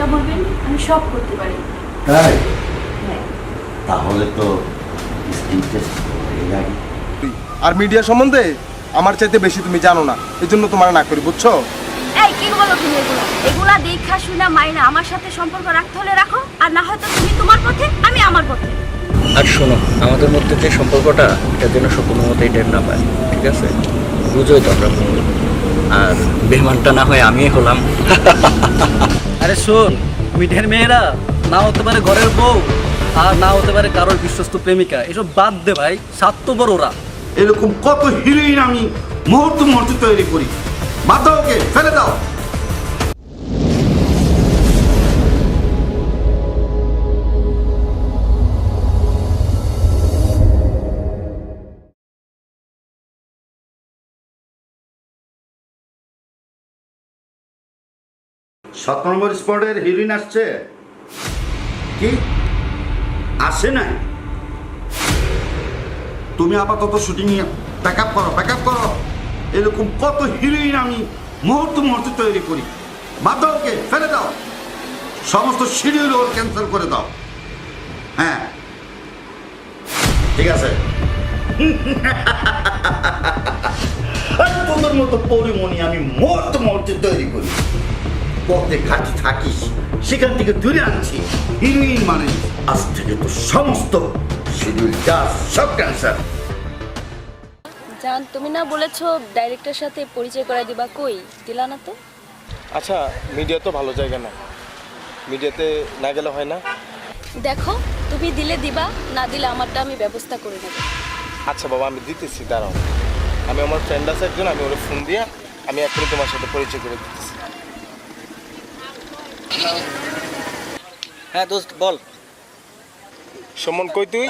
যেটা বলবেন আমি সব করতে পারি। তাই? হ্যাঁ। তাহলে তো স্কিন টেস্ট হয়ে যাবে আর মিডিয়া সম্বন্ধে আমার চাইতে বেশি তুমি জানো না। এই জন্য তোমার না করি বুঝছ? এই কি বলো তুমি এগুলা? এগুলা দেখা শুনা মাইনা আমার সাথে সম্পর্ক রাখতে হলে রাখো আর না হয়তো তুমি তোমার পথে আমি আমার পথে। আর শোনো আমাদের মধ্যে যে সম্পর্কটা এটা যেন কোনো মতেই টের না পায় ঠিক আছে? বুঝোই তো আমরা আর বেমানটা না হয় আমি হলাম। আরে শোন, মিঠের মেয়েরা, না হতে পারে ঘরের বউ, আর না হতে পারে কারোর বিশ্বস্ত প্রেমিকা, এসব বাদ দে ভাই, স্বার্থপর ওরা। এরকম কত হিরোইন আমি মুহূর্ত মুহূর্তে তৈরি করি। দাও ওকে, ফেলে দাও। সাত নম্বর স্পটের হিরোইন আসছে। কি? আসে নাই? তুমি আপাতত শুটিং ব্যাক আপ করো ব্যাক আপ করো। এরকম কত হিরোইন আমি মুহূর্ত মুহূর্তে তৈরি করি। বাদ ওকে ফেলে দাও। সমস্ত শিডিউল ওর ক্যান্সেল করে দাও। হ্যাঁ। ঠিক আছে। মতো পরিমণি আমি মুহূর্ত মুহূর্তে তৈরি করি। পথে ঘাটে থাকিস সেখান থেকে দূরে আনছি। হিরোইন মানে আজ থেকে তো সমস্ত শিডিউল যা সব ক্যান্সার জান তুমি না বলেছ ডাইরেক্টর সাথে পরিচয় করাই দিবা। কই? দিলা না তো। আচ্ছা মিডিয়া তো ভালো জায়গা না। মিডিয়াতে না গেলে হয় না। দেখো তুমি দিলে দিবা না দিলে আমারটা আমি ব্যবস্থা করে নেব আচ্ছা বাবা আমি দিতেছি দাঁড়াও। আমি আমার ফ্রেন্ড আছে একজন আমি ওর ফোন দিয়ে আমি এখনই তোমার সাথে পরিচয় করে দিতেছি। হ্যাঁ দোস্ত বল। সুমন কই তুই?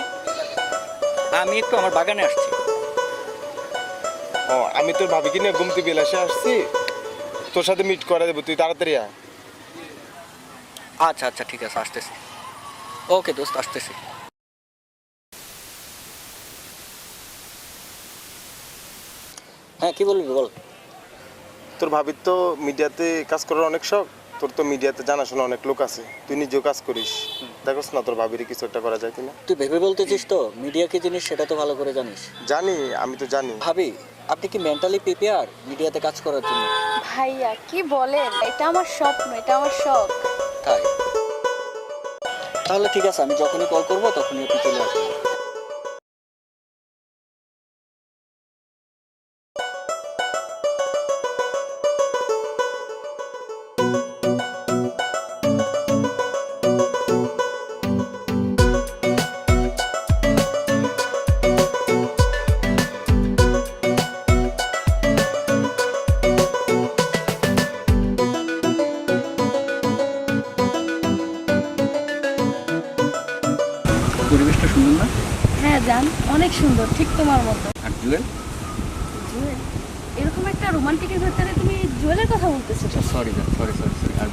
আমি একটু আমার বাগানে আসছি। ও আমি তোর ভাবিকে নিয়ে ঘুমতে বিলাসে আসছি। তোর সাথে মিট করে দেবো তুই তাড়াতাড়ি আয়। আচ্ছা আচ্ছা ঠিক আছে আসতেছি। ওকে দোস্ত আসতেছি। হ্যাঁ কি বলবি বল। তোর ভাবির তো মিডিয়াতে কাজ করার অনেক শখ। তোর তো মিডিয়াতে জানাশোনা অনেক লোক আছে। তুই নিজেও কাজ করিস। দেখোস না তোর ভাবির কিছু একটা করা যায় কিনা। তুই ভেবে বলতেছিস তো মিডিয়া কি জিনিস সেটা তো ভালো করে জানিস। জানি আমি তো জানি। ভাবি আপনি কি মেন্টালি প্রিপেয়ার মিডিয়াতে কাজ করার জন্য? ভাইয়া কি বলেন? এটা আমার স্বপ্ন এটা আমার শখ। তাই? তাহলে ঠিক আছে আমি যখনই কল করব তখনই আপনি চলে আসবেন। সুন্দর ঠিক তোমার মতো। আর জুয়েল? জুয়েল এরকম একটা রোমান্টিকের ভেতরে তুমি জুয়েলের কথা বলতেছো সরি সরি সরি সরি আর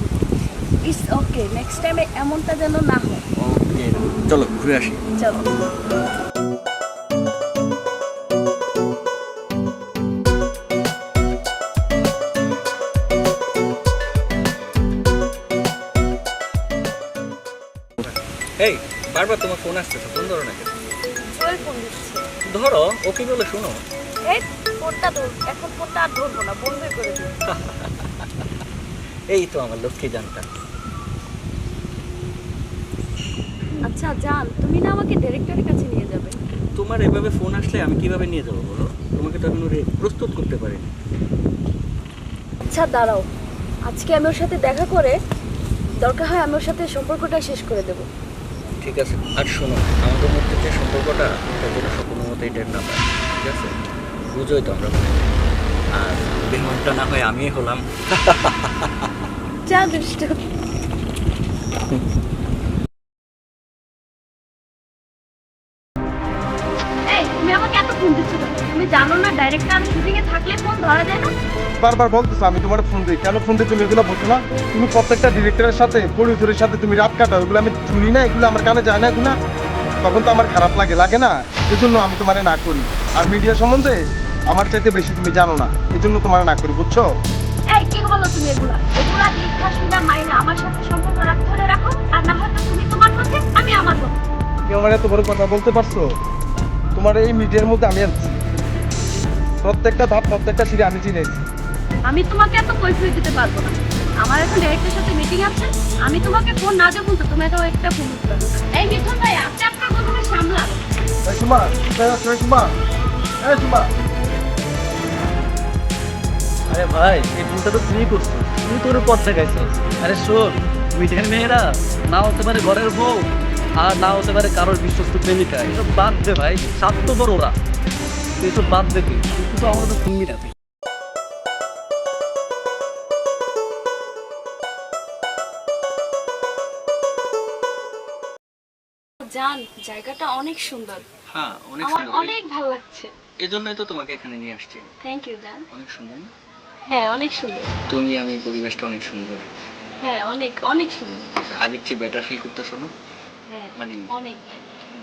ইটস ওকে নেক্সট টাইমে এমনটা যেন না হয়। ওকে চলো ঘুরে আসি। চলো। এই বারবার তোমার ফোন আসতেছে ফোন ধরো না কেন? জুয়েল ফোন দিচ্ছে। ধরো ও কি বলে শোনো? এই ফোনটা ধর এখন ফোনটা আর ধরবো না বন্ধই করে দিই এই তো আমার লক্ষ্মী জানতা। আচ্ছা জান তুমি না আমাকে ডিরেক্টরের কাছে নিয়ে যাবে। তোমার এভাবে ফোন আসলে আমি কীভাবে নিয়ে যাব বলো? তোমাকে তো আমি প্রস্তুত করতে পারিনি আচ্ছা দাঁড়াও। আজকে আমি ওর সাথে দেখা করে দরকার হয় আমি ওর সাথে সম্পর্কটা শেষ করে দেবো। ঠিক আছে আর শোনো আমাদের মধ্যে যে সম্পর্কটা এটা যেন সে কোনো মতেই না পায় ঠিক আছে? বুঝোই তো আমরা। আর বেমানটা না হয় আমি হলাম। যা দুষ্ট। এই তুমি আমাকে এত ফোন দিচ্ছ কেন? তুমি জানো না ডাইরেক্টর আমি শুটিং এ থাকলে ফোন ধরা যায় না? বারবার বলতেছো আমি তোমার ফোন দিই। কেন ফোন দিই তুমি এগুলো বলছো না? তুমি প্রত্যেকটা ডিরেক্টরের সাথে প্রডিউসারের সাথে তুমি রাত কাটাও। এগুলো আমি শুনি না এগুলো আমার কানে যায় না এগুলো তখন তো আমার খারাপ লাগে লাগে না? এজন্য আমি তোমারে না করি। আর মিডিয়া সম্বন্ধে আমার চাইতে বেশি তুমি জানো না। এজন্য তোমার না করি বুঝছ? আমি কথা বলতে পারছ? তোমার এই মিডিয়ার মধ্যে আমি আছি প্রত্যেকটা ধাপ প্রত্যেকটা আমি চিনেছি। আমি তোমাকে আমার মিটিং আছে। আমি তোমাকে ফোন না দেবো তুমি একটা সুমা আরে ভাই এই ভুলটা তো তুই করছ। তুই তোর পথ আরে শোন মিঠের মেয়েরা না হতে পারে ঘরের বউ আর না হতে পারে কারোর বিশ্বস্ত প্রেমিকা। এসব বাদ দে ভাই স্বার্থপর ওরা। এসব বাদ দে তুই। তুই তো আমার তো শুনবি না তুই জান জায়গাটা অনেক সুন্দর। হ্যাঁ অনেক সুন্দর। অনেক ভালো লাগছে। এই জন্যই তো তোমাকে এখানে নিয়ে আসছি। থ্যাংক ইউ জান অনেক সুন্দর। হ্যাঁ অনেক সুন্দর। তুমি আমি পরিবেশটা অনেক সুন্দর। হ্যাঁ অনেক অনেক সুন্দর। আগের চেয়ে বেটার ফিল করতেছো না? হ্যাঁ মানে অনেক।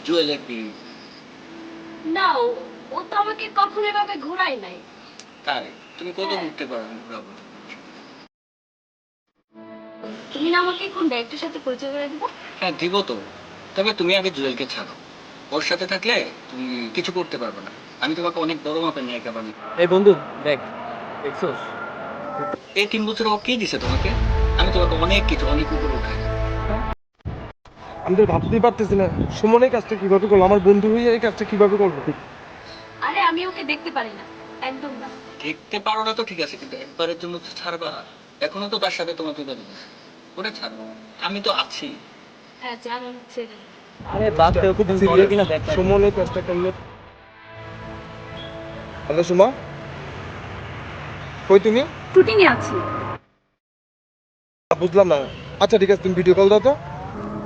জুয়েলের ফিল না ও- তো আমাকে কখনো এভাবে নাই। তাই? তুমি কত হ্যাঁ। ঘুরতে পারো? ঘুরাবো তুমি না আমাকে কোন ডাইরেক্টরের সাথে পরিচয় করে দিবো? হ্যাঁ দিব তো। তবে তুমি আগে জুয়েলকে ছাড়ো। ওর সাথে থাকলে তুমি কিছু করতে পারবে না। আমি তোমাকে অনেক বড় মাপের নিয়ে একেবারে এই বন্ধু দেখ দেখছোস? এই তিন বছর ও কি দিছে তোমাকে? আমি তোমাকে অনেক কিছু অনেক উপরে উঠাই। আমি তো ভাবতেই পারতেছি না। সুমন এই কাজটা কীভাবে করল? আমার বন্ধু হয়ে এই কাজটা কীভাবে করল? আরে আমি ওকে দেখতে পারি না। একদম না। দেখতে পারো না তো ঠিক আছে কিন্তু একবারের জন্য তো ছাড়বা। এখনও তো তার সাথে তোমার হয়েছে। ওটা ছাড়বো আমি তো আছি। হ্যাঁ জান হচ্ছে আরে কাজটা করল। হ্যালো সুমা। কই তুমি? শুটিং এ আছি বুঝলাম না। আচ্ছা ঠিক আছে তুমি ভিডিও কল দাও তো।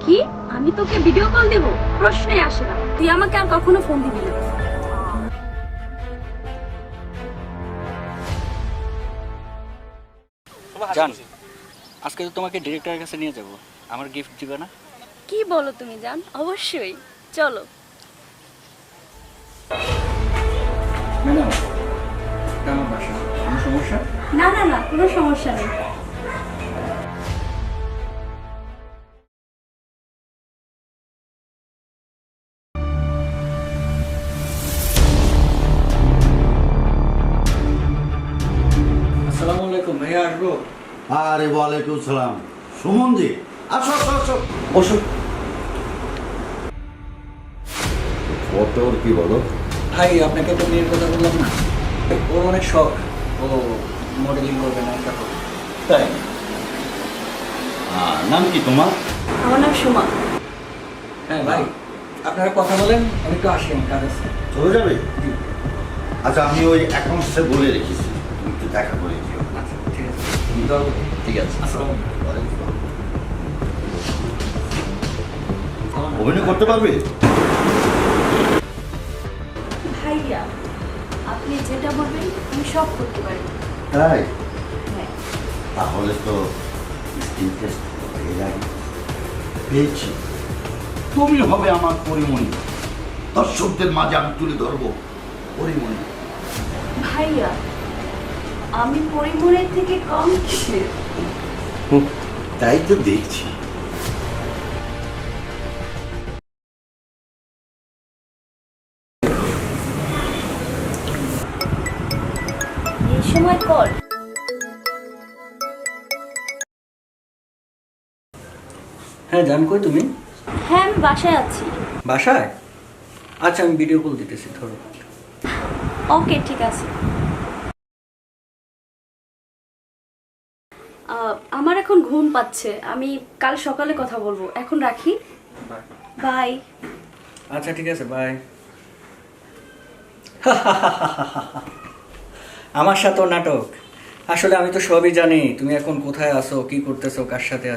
কি? আমি তোকে ভিডিও কল দেব? প্রশ্নই আসে না। তুই আমাকে আর কখনো ফোন দিবি না। জান আজকে তো তোমাকে ডিরেক্টরের কাছে নিয়ে যাব। আমার গিফট দিবে না? কি বলো তুমি জান? অবশ্যই। চলো। না না। না কোনো সমস্যা নেই। আসসালামু আলাইকুম ভাইয়া আসব? আরে ওয়ালাইকুম সালাম। সুমন জি আসো আসো আসো। বসো। কত ওর কি বলো? ভাই আপনাকে তো মেয়ের কথা বললাম না। ওর অনেক শখ। ও মডেলিং করবে না এটা তাই? নাম কি তোমার? আমার নাম সুমা। হ্যাঁ ভাই আপনারা কথা বলেন আমি তো আসি আমার কাজ। আছে চলে যাবে? আচ্ছা আমি ওই অ্যাকাউন্টসে বলে রেখেছি। তুমি একটু দেখা করে দিও। আচ্ছা ঠিক আছে। ঠিক আছে। আসসালামু। অভিনয় করতে পারবে? ভাইয়া আপনি যেটা বলবেন আমি সব করতে পারি। তাই? হ্যাঁ। তাহলে তো হয়ে যাবে পেয়েছি। তুমি হবে আমার পরিমণি। দর্শকদের মাঝে আমি তুলে ধরবো পরিমণি। ভাইয়া আমি পরিমণের থেকে কম কিসের? তাই তো দেখছি। হ্যাঁ জান কই তুমি? হ্যাঁ আমি বাসায় আছি। বাসায়? আচ্ছা আমি ভিডিও কল দিতেছি ধরো। ওকে ঠিক আছে। আমার এখন ঘুম পাচ্ছে। আমি কাল সকালে কথা বলব। এখন রাখি? বাই। আচ্ছা ঠিক আছে বাই। আমার সাথেও নাটক। আসলে আমি তো সবই জানি তুমি এখন কোথায় আছো কি করতেছো কার সাথে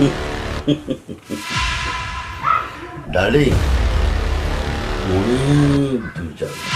আছো ডার্লিং অনেক দূর যাবে থ্যাংক ইউ